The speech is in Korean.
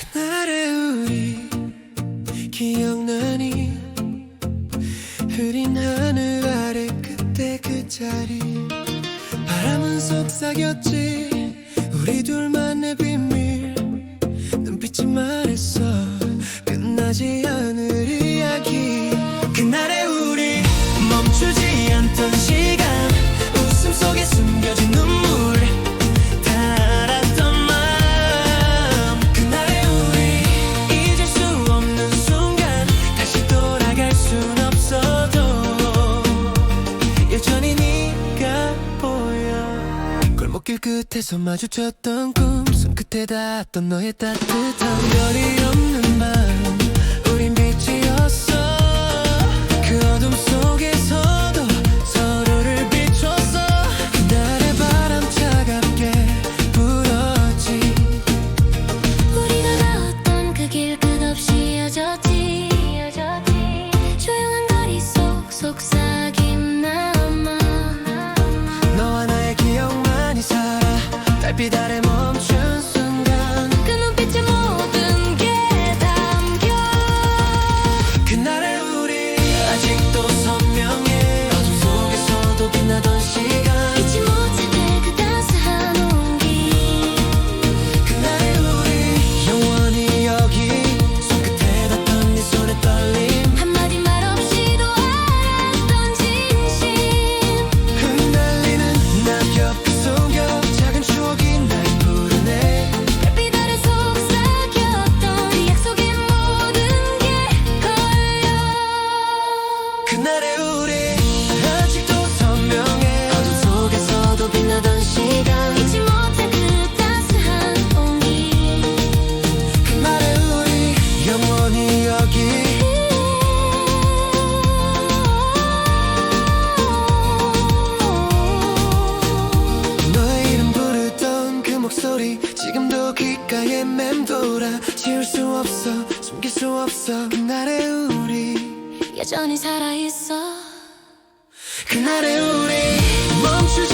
그날의 우리 기억나니? 흐린 하늘 아래 그때 그 자리. 바람은 속삭였지. 우리 둘만의 비밀. 눈빛이 말했어. 끝나지 꽃길 끝에서 마주쳤던 꿈 손끝에 닿았던 너의 따뜻한 별이 없는 눈빛 아래 멈춘 순간 그 눈빛에 모든 게 담겨. 그날의 우리 아직도 선명해. 어둠 속에서도 빛나던 돌아 지울 수 없어 숨길 수 없어. 그날의 우리 여전히 살아있어. 그날의 우리 멈추지